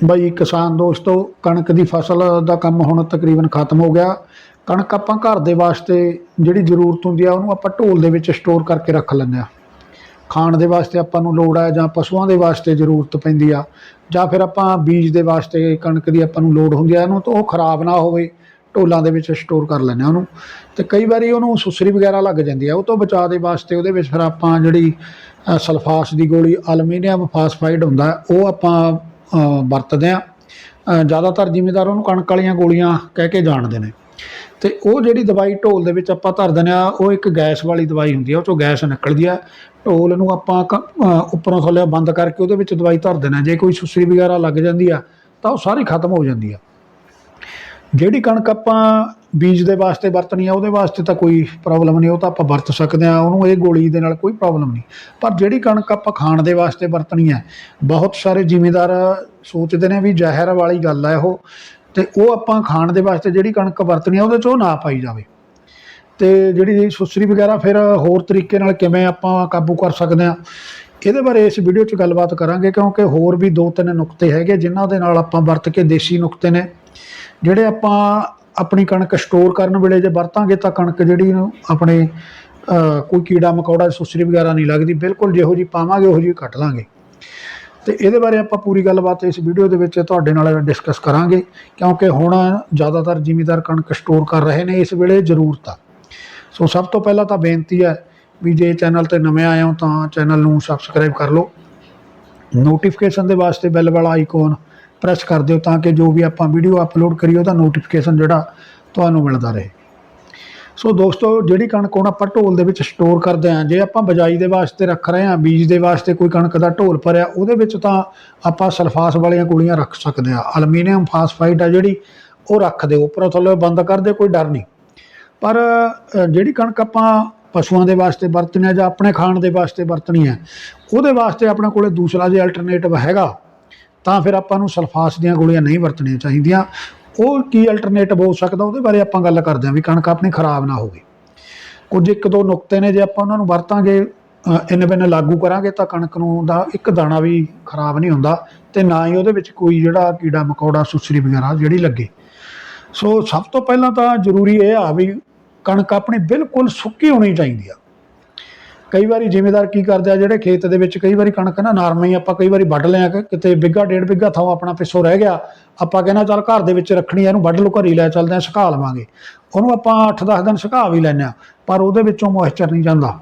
ਬਈ ਕਿਸਾਨ ਦੋਸਤੋ, ਕਣਕ ਦੀ ਫਸਲ ਦਾ ਕੰਮ ਹੁਣ ਤਕਰੀਬਨ ਖਤਮ ਹੋ ਗਿਆ। ਕਣਕ ਆਪਾਂ ਘਰ ਦੇ ਵਾਸਤੇ ਜਿਹੜੀ ਜ਼ਰੂਰਤ ਹੁੰਦੀ ਆ, ਉਹਨੂੰ ਆਪਾਂ ਢੋਲ ਦੇ ਵਿੱਚ ਸਟੋਰ ਕਰਕੇ ਰੱਖ ਲੈਂਦੇ ਆ। ਖਾਣ ਦੇ ਵਾਸਤੇ ਆਪਾਂ ਨੂੰ ਲੋੜ ਆ ਜਾਂ ਪਸ਼ੂਆਂ ਦੇ ਵਾਸਤੇ ਜ਼ਰੂਰਤ ਪੈਂਦੀ ਆ, ਜਾਂ ਫਿਰ ਆਪਾਂ ਬੀਜ ਦੇ ਵਾਸਤੇ ਕਣਕ ਦੀ ਆਪਾਂ ਨੂੰ ਲੋੜ ਹੁੰਦੀ ਆ, ਇਹਨੂੰ ਤਾਂ ਉਹ ਖਰਾਬ ਨਾ ਹੋਵੇ, ਢੋਲਾਂ ਦੇ ਵਿੱਚ ਸਟੋਰ ਕਰ ਲੈਂਦੇ ਆ ਉਹਨੂੰ। ਤੇ ਕਈ ਵਾਰੀ ਉਹਨੂੰ ਸੁਸਰੀ ਵਗੈਰਾ ਲੱਗ ਜਾਂਦੀ ਆ, ਉਹ ਤੋਂ ਬਚਾਅ ਦੇ ਵਾਸਤੇ ਉਹਦੇ ਵਿੱਚ ਫਿਰ ਆਪਾਂ ਜਿਹੜੀ ਸਲਫਾਸ ਦੀ ਗੋਲੀ ਐਲੂਮੀਨੀਅਮ ਫਾਸਫਾਈਡ ਹੁੰਦਾ, ਉਹ ਆਪਾਂ ਵਰਤਦੇ ਆ। ਜ਼ਿਆਦਾਤਰ ਜ਼ਿਮੀਦਾਰ ਉਹਨੂੰ ਕਣਕ ਵਾਲੀਆਂ ਗੋਲੀਆਂ ਕਹਿ ਕੇ ਜਾਣਦੇ ਨੇ। ਤੇ ਉਹ ਜਿਹੜੀ ਦਵਾਈ ਢੋਲ ਦੇ ਵਿੱਚ ਆਪਾਂ ਧਰ ਦਿੰਦੇ ਆ, ਉਹ ਇੱਕ ਗੈਸ ਵਾਲੀ ਦਵਾਈ ਹੁੰਦੀ ਆ, ਉਹ ਚੋਂ ਗੈਸ ਨਿਕਲਦੀ ਆ। ਢੋਲ ਨੂੰ ਆਪਾਂ ਕ- ਉੱਪਰੋਂ ਥੱਲੇ ਬੰਦ ਕਰਕੇ ਉਹਦੇ ਵਿੱਚ ਦਵਾਈ ਧਰ ਦੇਣਾ ਜੇ ਕੋਈ ਸੁਸਰੀ ਵਗੈਰਾ ਲੱਗ ਜਾਂਦੀ ਆ, ਤਾਂ ਉਹ ਸਾਰੀ ਖਤਮ ਹੋ ਜਾਂਦੀ ਆ। ਜਿਹੜੀ ਕਣਕ ਆਪਾਂ ਬੀਜ ਦੇ ਵਾਸਤੇ ਵਰਤਣੀ ਆ, ਉਹਦੇ ਵਾਸਤੇ ਤਾਂ ਕੋਈ ਪ੍ਰੋਬਲਮ ਨਹੀਂ, ਉਹ ਤਾਂ ਆਪਾਂ ਵਰਤ ਸਕਦੇ ਆ, ਉਹਨੂੰ ਇਹ ਗੋਲੀ ਦੇ ਨਾਲ ਕੋਈ ਪ੍ਰੋਬਲਮ ਨਹੀਂ। ਪਰ ਜਿਹੜੀ ਕਣਕ ਆਪਾਂ ਖਾਣ ਦੇ ਵਾਸਤੇ ਵਰਤਣੀ ਹੈ ਬਹੁਤ ਸਾਰੇ ਜ਼ਿਮੀਂਦਾਰ ਸੋਚਦੇ ਨੇ ਵੀ ਜ਼ਹਿਰ ਵਾਲੀ ਗੱਲ ਹੈ ਉਹ ਤੇ ਉਹ ਆਪਾਂ ਖਾਣ ਦੇ ਵਾਸਤੇ ਜਿਹੜੀ ਕਣਕ ਵਰਤਣੀ ਆ, ਉਹਦੇ 'ਚ ਉਹ ਨਾ ਪਾਈ ਜਾਵੇ। ਤੇ ਜਿਹੜੀ ਸੁਸਰੀ ਵਗੈਰਾ ਫਿਰ ਹੋਰ ਤਰੀਕੇ ਨਾਲ ਕਿਵੇਂ ਆਪਾਂ ਕਾਬੂ ਕਰ ਸਕਦੇ ਆ, ਇਹਦੇ ਬਾਰੇ ਇਸ ਵੀਡੀਓ 'ਚ ਗੱਲਬਾਤ ਕਰਾਂਗੇ, ਕਿਉਂਕਿ ਹੋਰ ਵੀ ਦੋ ਤਿੰਨ ਨੁਕਤੇ ਹੈਗੇ, ਜਿਨ੍ਹਾਂ ਦੇ ਨਾਲ ਆਪਾਂ ਵਰਤ ਕੇ ਦੇਸੀ ਨੁਕਤੇ ਨੇ। ਜਿਹੜੇ ਆਪਾਂ ਆਪਣੀ ਕਣਕ ਸਟੋਰ ਕਰਨ ਵੇਲੇ ਜੇ ਵਰਤਾਂਗੇ ਤਾਂ ਕਣਕ ਜਿਹੜੀ ਨੂੰ ਆਪਣੇ ਕੋਈ ਕੀੜਾ ਮਕੌੜਾ, ਸੁਸਰੀ ਵਗੈਰਾ ਨਹੀਂ ਲੱਗਦੀ, ਬਿਲਕੁਲ ਜਿਹੋ ਜੀ ਪਾਵਾਂਗੇ, ਉਹੋ ਜੀ ਕੱਟ ਲਾਂਗੇ। ਤੇ ਇਹਦੇ ਬਾਰੇ ਆਪਾਂ ਪੂਰੀ ਗੱਲਬਾਤ ਇਸ ਵੀਡੀਓ ਦੇ ਵਿੱਚ ਤੁਹਾਡੇ ਨਾਲ ਡਿਸਕਸ ਕਰਾਂਗੇ, ਕਿਉਂਕਿ ਹੁਣ ਜ਼ਿਆਦਾਤਰ ਜ਼ਿਮੀਦਾਰ ਕਣਕ ਸਟੋਰ ਕਰ ਰਹੇ ਨੇ, ਇਸ ਵੇਲੇ ਜ਼ਰੂਰਤ ਆ। ਸੋ ਸਭ ਤੋਂ ਪਹਿਲਾਂ ਤਾਂ ਬੇਨਤੀ ਹੈ ਵੀ ਜੇ ਚੈਨਲ ਤੇ ਨਵੇਂ ਆਏ ਹੋ ਤਾਂ ਚੈਨਲ ਨੂੰ ਸਬਸਕ੍ਰਾਈਬ ਕਰ ਲਓ। ਨੋਟੀਫਿਕੇਸ਼ਨ ਦੇ ਵਾਸਤੇ ਬੈਲ ਵਾਲਾ ਆਈਕਨ ਪ੍ਰੈਸ ਕਰ ਦਿਓ ਤਾਂ ਕਿ ਜੋ ਵੀ ਆਪਾਂ ਵੀਡੀਓ ਅਪਲੋਡ ਕਰੀਏ ਉਹਦਾ ਨੋਟੀਫਿਕੇਸ਼ਨ ਜਿਹੜਾ ਤੁਹਾਨੂੰ ਮਿਲਦਾ ਰਹੇ। ਸੋ ਦੋਸਤੋ, ਜਿਹੜੀ ਕਣਕ ਹੁਣ ਆਪਾਂ ਢੋਲ ਦੇ ਵਿੱਚ ਸਟੋਰ ਕਰਦੇ ਆਂ ਜੇ ਆਪਾਂ ਬਜਾਈ ਦੇ ਵਾਸਤੇ ਰੱਖ ਰਹੇ ਆਂ ਬੀਜ ਦੇ ਵਾਸਤੇ ਕੋਈ ਕਣਕ ਦਾ ਢੋਲ ਭਰਿਆ, ਉਹਦੇ ਵਿੱਚ ਤਾਂ ਆਪਾਂ ਸਲਫਾਸ ਵਾਲੀਆਂ ਗੋਲੀਆਂ ਰੱਖ ਸਕਦੇ ਆਂ ਅਲਮੀਨੀਅਮ ਫਾਸਫਾਈਡ ਆ ਜਿਹੜੀ, ਉਹ ਰੱਖ ਦਿਓ। ਉੱਪਰੋਂ ਥੱਲੇ ਬੰਦ ਕਰ ਦਿਓ, ਕੋਈ ਡਰ ਨਹੀਂ। ਪਰ ਜਿਹੜੀ ਕਣਕ ਆਪਾਂ ਪਸ਼ੂਆਂ ਦੇ ਵਾਸਤੇ ਵਰਤਣੀ ਹੈ ਜਾਂ ਆਪਣੇ ਖਾਣ ਦੇ ਵਾਸਤੇ ਵਰਤਣੀ ਹੈ, ਉਹਦੇ ਵਾਸਤੇ ਆਪਣੇ ਕੋਲੇ ਦੂਸਰਾ ਜੇ ਅਲਟਰਨੇਟਿਵ ਹੈਗਾ ਤਾਂ ਫਿਰ ਆਪਾਂ ਨੂੰ ਸਲਫਾਸ ਦੀਆਂ ਗੋਲੀਆਂ ਨਹੀਂ ਵਰਤਣੀਆਂ ਚਾਹੀਦੀਆਂ। ਉਹ ਕੀ ਅਲਟਰਨੇਟਿਵ ਹੋ ਸਕਦਾ ਉਹਦੇ ਬਾਰੇ ਆਪਾਂ ਗੱਲ ਕਰਦੇ ਹਾਂ ਵੀ ਕਣਕ ਆਪਣੀ ਖਰਾਬ ਨਾ ਹੋਵੇ। ਕੁਝ ਇੱਕ ਦੋ ਨੁਕਤੇ ਨੇ ਜੇ ਆਪਾਂ ਉਹਨਾਂ ਨੂੰ ਵਰਤਾਂਗੇ ਅ, ਇੰਨੇ ਬਿੰਨੇ ਲਾਗੂ ਕਰਾਂਗੇ ਤਾਂ ਕਣਕ ਨੂੰ ਦਾ ਇੱਕ ਦਾਣਾ ਵੀ ਖਰਾਬ ਨਹੀਂ ਹੁੰਦਾ ਤੇ ਨਾ ਹੀ ਉਹਦੇ ਵਿੱਚ ਕੋਈ ਜਿਹੜਾ ਕੀੜਾ ਮਕੌੜਾ ਸੁਸਰੀ ਵਗੈਰਾ ਜਿਹੜੀ ਲੱਗੇ। ਸੋ ਸਭ ਤੋਂ ਪਹਿਲਾਂ ਤਾਂ ਜ਼ਰੂਰੀ ਇਹ ਆ ਵੀ ਕਣਕ ਆਪਣੀ ਬਿਲਕੁਲ ਸੁੱਕੀ ਹੋਣੀ ਚਾਹੀਦੀ ਆ। ਕਈ ਵਾਰੀ ਜ਼ਿਮੀਦਾਰ ਕੀ ਕਰਦੇ ਆ, ਜਿਹੜੇ ਖੇਤ ਦੇ ਵਿੱਚ ਕਈ ਵਾਰੀ ਕਣਕ ਨਾ ਨਰਮ ਹੀ ਆਪਾਂ ਕਈ ਵਾਰੀ ਵੱਢ ਲਿਆ ਕਿ ਕਿਤੇ ਬਿੱਗਾ, ਡੇਢ ਬਿੱਗਾ ਥਾਂ ਆਪਣਾ ਪਿੱਛੋਂ ਰਹਿ ਗਿਆ, ਆਪਾਂ ਕਹਿੰਦਾ ਚੱਲ ਘਰ ਦੇ ਵਿੱਚ ਰੱਖਣੀ ਆ, ਇਹਨੂੰ ਵੱਢ ਲਓ, ਘਰੀ ਲੈ ਚੱਲਦੇ ਆ, ਸੁਕਾ ਲਵਾਂਗੇ। ਉਹਨੂੰ ਆਪਾਂ 8-10 ਦਿਨ ਸੁਕਾ ਵੀ ਲੈਂਦੇ ਆ, ਪਰ ਉਹਦੇ ਵਿੱਚੋਂ ਮੋਇਸਚਰ ਨਹੀਂ ਜਾਂਦਾ।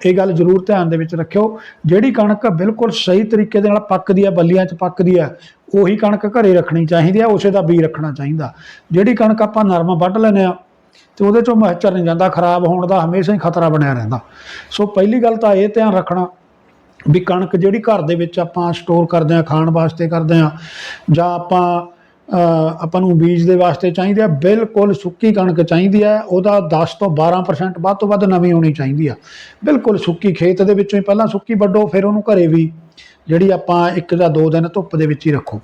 ਇਹ ਗੱਲ ਜ਼ਰੂਰ ਧਿਆਨ ਦੇ ਵਿੱਚ ਰੱਖਿਓ, ਜਿਹੜੀ ਕਣਕ ਬਿਲਕੁਲ ਸਹੀ ਤਰੀਕੇ ਦੇ ਨਾਲ ਪੱਕਦੀ ਆ, ਬੱਲੀਆਂ 'ਚ ਪੱਕਦੀ ਆ, ਉਹੀ ਕਣਕ ਘਰੇ ਰੱਖਣੀ ਚਾਹੀਦੀ ਆ, ਉਸੇ ਦਾ ਬੀ ਰੱਖਣਾ ਚਾਹੀਦਾ। ਜਿਹੜੀ ਕਣਕ ਆਪਾਂ ਨਰਮ ਵੱਢ ਲੈਂਦੇ ਆ ਤੇ ਉਹਦੇ ਚੋਂ ਮੋਇਸਚਰ ਨਹੀਂ ਜਾਂਦਾ, ਖਰਾਬ ਹੋਣ ਦਾ ਹਮੇਸ਼ਾ ਹੀ ਖਤਰਾ ਬਣਿਆ ਰਹਿੰਦਾ। ਸੋ ਪਹਿਲੀ ਗੱਲ ਤਾਂ ਇਹ ਧਿਆਨ ਰੱਖਣਾ ਵੀ ਕਣਕ ਜਿਹੜੀ ਘਰ ਦੇ ਵਿੱਚ ਆਪਾਂ ਸਟੋਰ ਕਰਦੇ ਆ ਖਾਣ ਵਾਸਤੇ ਕਰਦੇ ਆ ਜਾਂ ਆਪਾਂ ਆਪਾਂ ਨੂੰ ਬੀਜ ਦੇ ਵਾਸਤੇ ਚਾਹੀਦੀ ਆ ਬਿਲਕੁਲ ਸੁੱਕੀ ਕਣਕ ਚਾਹੀਦੀ ਆ ਉਹਦਾ 10 ਤੋਂ 12% ਵੱਧ ਤੋਂ ਵੱਧ ਨਵੀਂ ਹੋਣੀ ਚਾਹੀਦੀ ਆ। ਬਿਲਕੁਲ ਸੁੱਕੀ ਖੇਤ ਦੇ ਵਿੱਚੋਂ ਹੀ ਪਹਿਲਾਂ ਸੁੱਕੀ ਵੱਢੋ, ਫਿਰ ਉਹਨੂੰ ਘਰੇ ਵੀ ਜਿਹੜੀ ਆਪਾਂ ਇੱਕ ਜਾਂ ਦੋ ਦਿਨ ਧੁੱਪ ਦੇ ਵਿੱਚ ਹੀ ਰੱਖੋ।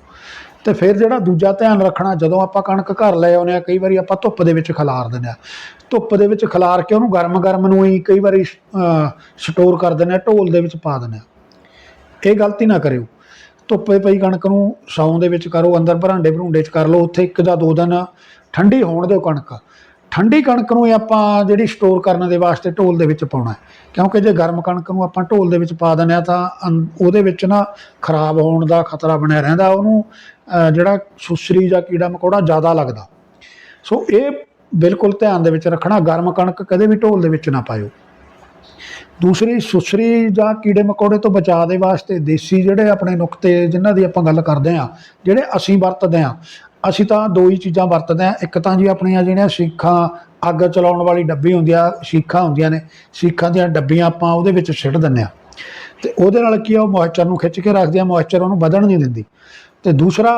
ਤੇ ਫਿਰ ਜਿਹੜਾ ਦੂਜਾ ਧਿਆਨ ਰੱਖਣਾ, ਜਦੋਂ ਆਪਾਂ ਕਣਕ ਘਰ ਲੈ ਆਉਂਦੇ ਆ ਕਈ ਵਾਰੀ ਆਪਾਂ ਧੁੱਪ ਦੇ ਵਿੱਚ ਖਿਲਾਰ ਦਿੰਦੇ ਆ ਧੁੱਪ ਦੇ ਵਿੱਚ ਖਿਲਾਰ ਕੇ ਉਹਨੂੰ ਗਰਮ-ਗਰਮ ਨੂੰ ਹੀ ਕਈ ਵਾਰੀ ਸਟੋਰ ਕਰ ਦਿੰਦੇ ਆ ਢੋਲ ਦੇ ਵਿੱਚ ਪਾ ਦਿੰਦੇ ਆ ਇਹ ਗਲਤੀ ਨਾ ਕਰਿਓ। ਧੁੱਪੇ ਪਈ ਕਣਕ ਨੂੰ ਛਾਂ ਦੇ ਵਿੱਚ ਕਰੋ, ਅੰਦਰ ਭਰਾਂਡੇ ਭਰੂੰਡੇ 'ਚ ਕਰ ਲਓ, ਉੱਥੇ ਇੱਕ ਜਾਂ ਦੋ ਦਿਨ ਠੰਡੀ ਹੋਣ ਦਿਓ ਕਣਕ। ਠੰਡੀ ਕਣਕ ਨੂੰ ਆਪਾਂ ਜਿਹੜੀ ਸਟੋਰ ਕਰਨ ਦੇ ਵਾਸਤੇ ਢੋਲ ਦੇ ਵਿੱਚ ਪਾਉਣਾ ਕਿਉਂਕਿ ਜੇ ਗਰਮ ਕਣਕ ਨੂੰ ਆਪਾਂ ਢੋਲ ਦੇ ਵਿੱਚ ਪਾ ਦਿੰਦੇ ਆ ਤਾਂ ਅੰ- ਉਹਦੇ ਵਿੱਚ ਨਾ ਖਰਾਬ ਹੋਣ ਦਾ ਖਤਰਾ ਬਣਿਆ ਰਹਿੰਦਾ, ਉਹਨੂੰ ਜਿਹੜਾ ਸੁਸਰੀ ਜਾਂ ਕੀੜਾ ਮਕੌੜਾ ਜ਼ਿਆਦਾ ਲੱਗਦਾ। ਸੋ ਇਹ ਬਿਲਕੁਲ ਧਿਆਨ ਦੇ ਵਿੱਚ ਰੱਖਣਾ, ਗਰਮ ਕਣਕ ਕਦੇ ਵੀ ਢੋਲ ਦੇ ਵਿੱਚ ਨਾ ਪਾਇਓ। ਦੂਸਰੀ, ਸੁਸਰੀ ਜਾਂ ਕੀੜੇ ਮਕੌੜੇ ਤੋਂ ਬਚਾਅ ਦੇ ਵਾਸਤੇ ਦੇਸੀ ਜਿਹੜੇ ਆਪਣੇ ਨੁਕਤੇ ਜਿਨ੍ਹਾਂ ਦੀ ਆਪਾਂ ਗੱਲ ਕਰਦੇ ਆ ਜਿਹੜੇ ਅਸੀਂ ਵਰਤਦੇ ਆ ਅਸੀਂ ਤਾਂ ਦੋ ਹੀ ਚੀਜ਼ਾਂ ਵਰਤਦੇ ਆ ਇੱਕ ਤਾਂ ਜੀ ਆਪਣੀਆਂ ਜਿਹੜੀਆਂ ਸੀਖਾਂ, ਅੱਗ ਚਲਾਉਣ ਵਾਲੀ ਡੱਬੀ ਹੁੰਦੀ ਆ, ਸੀਖਾਂ ਹੁੰਦੀਆਂ ਨੇ। ਸੀਖਾਂ ਦੀਆਂ ਡੱਬੀਆਂ ਆਪਾਂ ਉਹਦੇ ਵਿੱਚ ਸਿੱਟ ਦਿੰਦੇ ਆ ਤੇ ਉਹਦੇ ਨਾਲ ਕੀ ਆ, ਉਹ ਮੋਇਸਚਰ ਨੂੰ ਖਿੱਚ ਕੇ ਰੱਖਦੇ ਆ ਮੋਇਸਚਰ ਉਹਨੂੰ ਵਧਣ ਨਹੀਂ ਦਿੰਦੀ। ਤੇ ਦੂਸਰਾ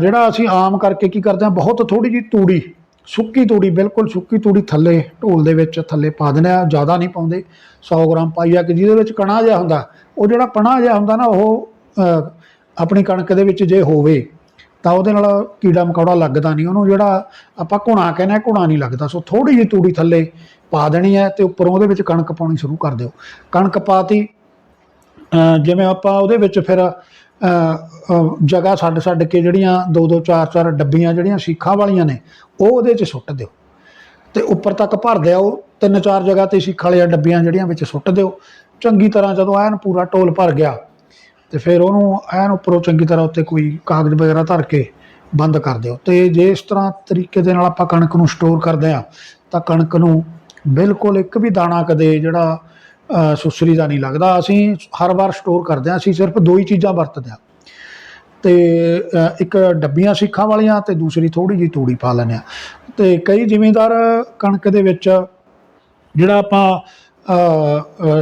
ਜਿਹੜਾ ਅਸੀਂ ਆਮ ਕਰਕੇ ਕੀ ਕਰਦੇ ਆ ਬਹੁਤ ਥੋੜੀ ਜੀ ਤੂੜੀ, ਸੁੱਕੀ ਤੂੜੀ, ਬਿਲਕੁਲ ਸੁੱਕੀ ਤੂੜੀ ਥੱਲੇ, ਢੋਲ ਦੇ ਵਿੱਚ ਥੱਲੇ ਪਾ ਦਿੰਦੇ ਆ ਜ਼ਿਆਦਾ ਨਹੀਂ ਪਾਉਂਦੇ। 100 ਗ੍ਰਾਮ ਪਾਈਆ ਕਿ ਜਿਹਦੇ ਵਿੱਚ ਕਣਾ ਜਿਹਾ ਹੁੰਦਾ, ਉਹ ਜਿਹੜਾ ਪਣਾ ਜਿਹਾ ਹੁੰਦਾ ਨਾ, ਉਹ ਆਪਣੀ ਕਣਕ ਦੇ ਵਿੱਚ ਜੇ ਹੋਵੇ ਤਾਂ ਉਹਦੇ ਨਾਲ ਕੀੜਾ ਮਕੌੜਾ ਲੱਗਦਾ ਨਹੀਂ। ਉਹਨੂੰ ਜਿਹੜਾ ਆਪਾਂ ਘੁਣਾ ਕਹਿੰਦੇ ਆ ਘੁਣਾ ਨਹੀਂ ਲੱਗਦਾ। ਸੋ ਥੋੜੀ ਜਿਹੀ ਤੂੜੀ ਥੱਲੇ ਪਾ ਦੇਣੀ ਹੈ ਤੇ ਉੱਪਰੋਂ ਉਹਦੇ ਵਿੱਚ ਕਣਕ ਪਾਉਣੀ ਸ਼ੁਰੂ ਕਰ ਦਿਓ। ਕਣਕ ਪਾਤੀ ਜਿਵੇਂ ਆਪਾਂ ਉਹਦੇ ਵਿੱਚ ਫਿਰ ਜਗ੍ਹਾ ਛੱਡ ਛੱਡ ਕੇ ਜਿਹੜੀਆਂ ਦੋ ਦੋ ਚਾਰ ਚਾਰ ਡੱਬੀਆਂ ਜਿਹੜੀਆਂ ਸੀਖਾਂ ਵਾਲੀਆਂ ਨੇ, ਉਹ ਉਹਦੇ 'ਚ ਸੁੱਟ ਦਿਓ। ਤੇ ਉੱਪਰ ਤੱਕ ਭਰ ਦਿਓ। ਤਿੰਨ ਚਾਰ ਜਗ੍ਹਾ ਤੇ ਸੀਖਾਂ ਵਾਲੀਆਂ ਡੱਬੀਆਂ ਜਿਹੜੀਆਂ ਵਿੱਚ ਸੁੱਟ ਦਿਓ। ਚੰਗੀ ਤਰ੍ਹਾਂ ਜਦੋਂ ਐਨ ਪੂਰਾ ਢੋਲ ਭਰ ਗਿਆ ਤੇ ਫਿਰ ਉਹਨੂੰ ਐਨ ਉੱਪਰੋਂ ਚੰਗੀ ਤਰ੍ਹਾਂ ਉੱਤੇ ਕੋਈ ਕਾਗਜ਼ ਵਗੈਰਾ ਧਰ ਕੇ ਬੰਦ ਕਰ ਦਿਓ। ਤੇ ਜੇ ਇਸ ਤਰ੍ਹਾਂ ਤਰੀਕੇ ਦੇ ਨਾਲ ਆਪਾਂ ਕਣਕ ਨੂੰ ਸਟੋਰ ਕਰਦੇ ਆ ਤਾਂ ਕਣਕ ਨੂੰ ਬਿਲਕੁਲ ਇੱਕ ਵੀ ਦਾਣਾ ਕਦੇ ਜਿਹੜਾ ਸੁਸਰੀ ਦਾ ਨਹੀਂ ਲੱਗਦਾ। ਅਸੀਂ ਹਰ ਵਾਰ ਸਟੋਰ ਕਰਦੇ ਆ ਅਸੀਂ ਸਿਰਫ ਦੋ ਹੀ ਚੀਜ਼ਾਂ ਵਰਤਦੇ ਆ ਤੇ ਇੱਕ ਡੱਬੀਆਂ ਸਿੱਖਾਂ ਵਾਲੀਆਂ ਤੇ ਦੂਸਰੀ ਥੋੜੀ ਜਿਹੀ ਤੂੜੀ ਪਾ ਲੈਂਦੇ ਆ ਤੇ ਕਈ ਜ਼ਿਮੀਂਦਾਰ ਕਣਕ ਦੇ ਵਿੱਚ ਜਿਹੜਾ ਆਪਾਂ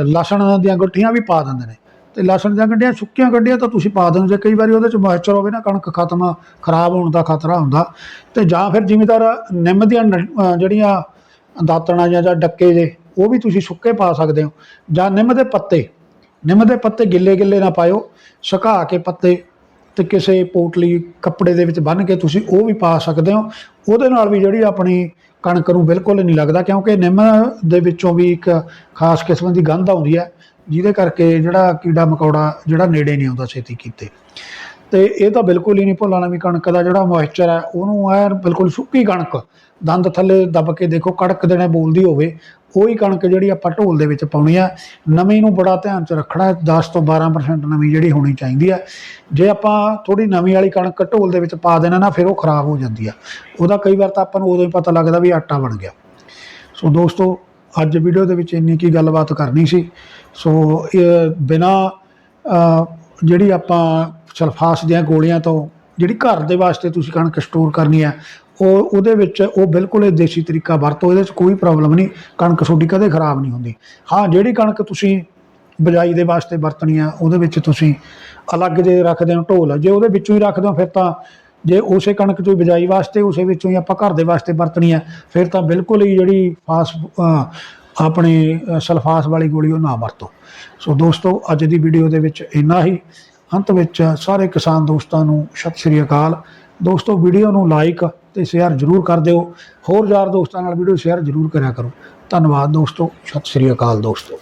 ਲਸਣ ਦੀਆਂ ਗੁੱਠੀਆਂ ਵੀ ਪਾ ਦਿੰਦੇ ਨੇ। ਤੇ ਲਸਣ ਦੀਆਂ ਗੰਢੀਆਂ, ਸੁੱਕੀਆਂ ਗੰਢੀਆਂ ਤਾਂ ਤੁਸੀਂ ਪਾ ਦਿੰਦੇ ਕਈ ਵਾਰੀ ਉਹਦੇ ਚ ਮੋਇਸਚਰ ਹੋਵੇ ਨਾ, ਕਣਕ ਖਤਮ ਖਰਾਬ ਹੋਣ ਦਾ ਖਤਰਾ ਹੁੰਦਾ। ਤੇ ਜਾਂ ਫਿਰ ਜ਼ਿਮੀਂਦਾਰ ਨਿੰਮ ਦੀਆਂ ਨ- ਜਿਹੜੀਆਂ ਦਾਤਣਾ ਜਾਂ ਡੱਕੇ ਜੇ, ਉਹ ਵੀ ਤੁਸੀਂ ਸੁੱਕੇ ਪਾ ਸਕਦੇ ਹੋ। ਜਾਂ ਨਿੰਮ ਦੇ ਪੱਤੇ, ਨਿੰਮ ਦੇ ਪੱਤੇ ਗਿੱਲੇ ਗਿੱਲੇ ਨਾ ਪਾਇਓ। ਸੁਕਾ ਕੇ ਪੱਤੇ ਤੇ ਕਿਸੇ ਪੋਟਲੀ ਕੱਪੜੇ ਦੇ ਵਿੱਚ ਬੰਨ੍ਹ ਕੇ ਤੁਸੀਂ ਉਹ ਵੀ ਪਾ ਸਕਦੇ ਹੋ। ਉਹਦੇ ਨਾਲ ਵੀ ਜਿਹੜੀ ਆਪਣੀ ਕਣਕ ਨੂੰ ਬਿਲਕੁਲ ਨਹੀਂ ਲੱਗਦਾ, ਕਿਉਂਕਿ ਨਿੰਮ ਦੇ ਵਿੱਚੋਂ ਵੀ ਇੱਕ ਖਾਸ ਕਿਸਮ ਦੀ ਗੰਧ ਆਉਂਦੀ ਹੈ। ਜਿਹਦੇ ਕਰਕੇ ਜਿਹੜਾ ਕੀੜਾ ਮਕੌੜਾ ਜਿਹੜਾ ਨੇੜੇ ਨਹੀਂ ਆਉਂਦਾ ਛੇਤੀ ਕੀਤੇ। ਤੇ ਇਹ ਤਾਂ ਬਿਲਕੁਲ ਹੀ ਨਹੀਂ ਭੁੱਲਣਾ ਵੀ ਕਣਕ ਦਾ ਜਿਹੜਾ ਮੋਇਸਚਰ ਹੈ, ਉਹਨੂੰ ਐਨ ਬਿਲਕੁਲ ਸੁੱਕੀ ਕਣਕ, ਦੰਦ ਥੱਲੇ ਦੱਬ ਕੇ ਦੇਖੋ ਕੜਕ ਦੇਣੇ ਬੋਲਦੀ ਹੋਵੇ, ਉਹੀ ਕਣਕ ਜਿਹੜੀ ਆਪਾਂ ਢੋਲ ਦੇ ਵਿੱਚ ਪਾਉਣੀ ਆ ਨਵੀਂ ਨੂੰ ਬੜਾ ਧਿਆਨ ਚ ਰੱਖਣਾ ਹੈ 10 ਤੋਂ 12% ਨਵੀਂ ਜਿਹੜੀ ਹੋਣੀ ਚਾਹੀਦੀ ਹੈ ਜੇ ਆਪਾਂ ਥੋੜੀ ਨਵੀਂ ਵਾਲੀ ਕਣਕ ਢੋਲ ਦੇ ਵਿੱਚ ਪਾ ਦੇਣਾ ਨਾ, ਫਿਰ ਉਹ ਖਰਾਬ ਹੋ ਜਾਂਦੀ ਆ। ਉਹਦਾ ਕਈ ਵਾਰ ਤਾਂ ਆਪਾਂ ਨੂੰ ਉਦੋਂ ਹੀ ਪਤਾ ਲੱਗਦਾ ਵੀ ਆਟਾ ਬਣ ਗਿਆ। ਸੋ ਦੋਸਤੋ ਅੱਜ ਵੀਡੀਓ ਦੇ ਵਿੱਚ ਇੰਨੀ ਕੀ ਗੱਲਬਾਤ ਕਰਨੀ ਸੀ। ਸੋ ਇਹ ਬਿਨਾ ਜਿਹੜੀ ਆਪਾਂ ਸਲਫਾਸ ਦੀਆਂ ਗੋਲੀਆਂ ਤੋਂ ਜਿਹੜੀ ਘਰ ਦੇ ਵਾਸਤੇ ਤੁਸੀਂ ਕਣਕ ਸਟੋਰ ਕਰਨੀ ਹੈ, ਉਹ, ਉਹਦੇ ਵਿੱਚ ਉਹ ਬਿਲਕੁਲ ਇਹ ਦੇਸੀ ਤਰੀਕਾ ਵਰਤੋ, ਇਹਦੇ 'ਚ ਕੋਈ ਪ੍ਰੋਬਲਮ ਨਹੀਂ, ਕਣਕ ਤੁਹਾਡੀ ਕਦੇ ਖਰਾਬ ਨਹੀਂ ਹੁੰਦੀ। ਹਾਂ, ਜਿਹੜੀ ਕਣਕ ਤੁਸੀਂ ਬਜਾਈ ਦੇ ਵਾਸਤੇ ਵਰਤਣੀ ਆ ਉਹਦੇ ਵਿੱਚ ਤੁਸੀਂ ਅਲੱਗ ਜੇ ਰੱਖਦੇ ਹੋ ਢੋਲ, ਜੇ ਉਹਦੇ ਵਿੱਚੋਂ ਹੀ ਰੱਖਦੇ ਹੋ, ਫਿਰ ਤਾਂ ਜੇ ਉਸੇ ਕਣਕ ਚੋਂ ਬਿਜਾਈ ਵਾਸਤੇ, ਉਸੇ ਵਿੱਚੋਂ ਹੀ ਆਪਾਂ ਘਰ ਦੇ ਵਾਸਤੇ ਵਰਤਣੀ ਹੈ, ਫਿਰ ਤਾਂ ਬਿਲਕੁਲ ਹੀ ਜਿਹੜੀ ਫਾਸ ਆਪਣੇ ਸਲਫਾਸ ਵਾਲੀ ਗੋਲੀ ਉਹ ਨਾ ਵਰਤੋ। ਸੋ ਦੋਸਤੋ, ਅੱਜ ਦੀ ਵੀਡੀਓ ਦੇ ਵਿੱਚ ਇੰਨਾ ਹੀ। ਅੰਤ ਵਿੱਚ ਸਾਰੇ ਕਿਸਾਨ ਦੋਸਤਾਂ ਨੂੰ ਸਤਿ ਸ੍ਰੀ ਅਕਾਲ। ਦੋਸਤੋ, ਵੀਡੀਓ ਨੂੰ ਲਾਈਕ ਤੇ ਸ਼ੇਅਰ ਜ਼ਰੂਰ ਕਰ ਦਿਓ। ਹੋਰ ਯਾਰ ਦੋਸਤਾਂ ਨਾਲ ਵੀਡੀਓ ਸ਼ੇਅਰ ਜ਼ਰੂਰ ਕਰਿਆ ਕਰੋ। ਧੰਨਵਾਦ ਦੋਸਤੋ, ਸਤਿ ਸ੍ਰੀ ਅਕਾਲ ਦੋਸਤੋ।